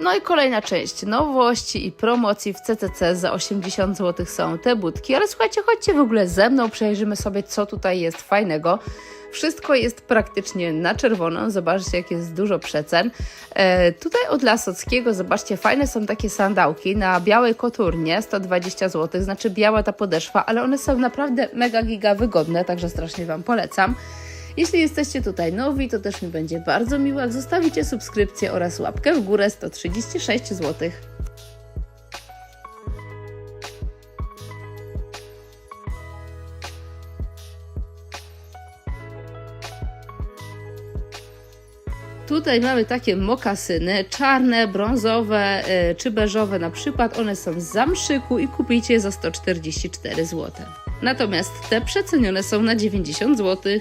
No i kolejna część nowości i promocji w CCC za 80 zł są te budki, ale słuchajcie, chodźcie w ogóle ze mną, przejrzymy sobie co tutaj jest fajnego. Wszystko jest praktycznie na czerwono, zobaczcie jak jest dużo przecen. E, tutaj od Lasockiego, zobaczcie, fajne są takie sandałki na białej koturnie, 120 zł, znaczy biała ta podeszwa, ale one są naprawdę mega giga wygodne, także strasznie Wam polecam. Jeśli jesteście tutaj nowi, to też mi będzie bardzo miło, jak zostawicie subskrypcję oraz łapkę w górę 136 zł. Tutaj mamy takie mokasyny, czarne, brązowe e, czy beżowe na przykład. One są z zamszyku i kupicie je za 144 zł. Natomiast te przecenione są na 90 zł.